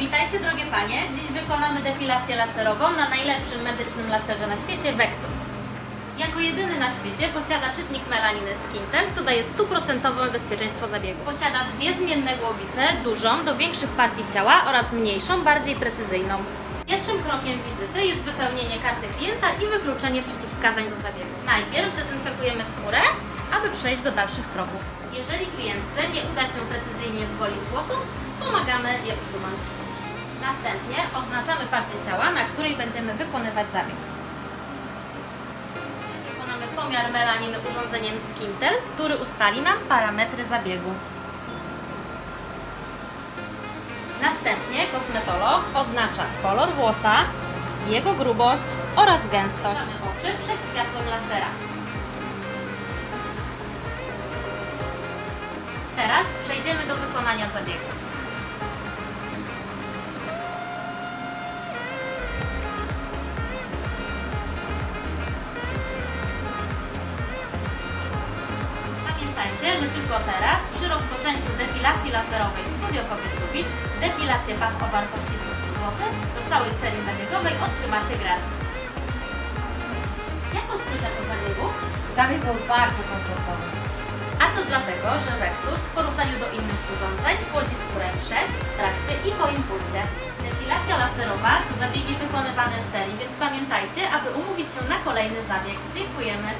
Witajcie drogie panie. Dziś wykonamy depilację laserową na najlepszym medycznym laserze na świecie Vectus. Jako jedyny na świecie posiada czytnik melaniny Skintel, co daje stuprocentowe bezpieczeństwo zabiegu. Posiada dwie zmienne głowice, dużą do większych partii ciała oraz mniejszą, bardziej precyzyjną. Pierwszym krokiem wizyty jest wypełnienie karty klienta i wykluczenie przeciwwskazań do zabiegu. Najpierw dezynfekujemy skórę, aby przejść do dalszych kroków. Jeżeli klientce nie uda się precyzyjnie zgolić włosów, pomagamy je usunąć. Następnie oznaczamy partię ciała, na której będziemy wykonywać zabieg. Wykonamy pomiar melaniny urządzeniem Skintel, który ustali nam parametry zabiegu. Następnie kosmetolog oznacza kolor włosa, jego grubość oraz gęstość oczy przed światłem lasera. Teraz przejdziemy do wykonania zabiegu. Pamiętajcie, że tylko teraz, przy rozpoczęciu depilacji laserowej w Studio Kobiet Lubicz, depilację pach o wartości 200 zł do całej serii zabiegowej otrzymacie gratis. Jak odczucia po zabiegu? Zabieg był bardzo komfortowy. A to dlatego, że Vectus w porównaniu do innych urządzeń chłodzi skórę przed, w trakcie i po impulsie. Depilacja laserowa to zabiegi wykonywane w serii, więc pamiętajcie, aby umówić się na kolejny zabieg. Dziękujemy.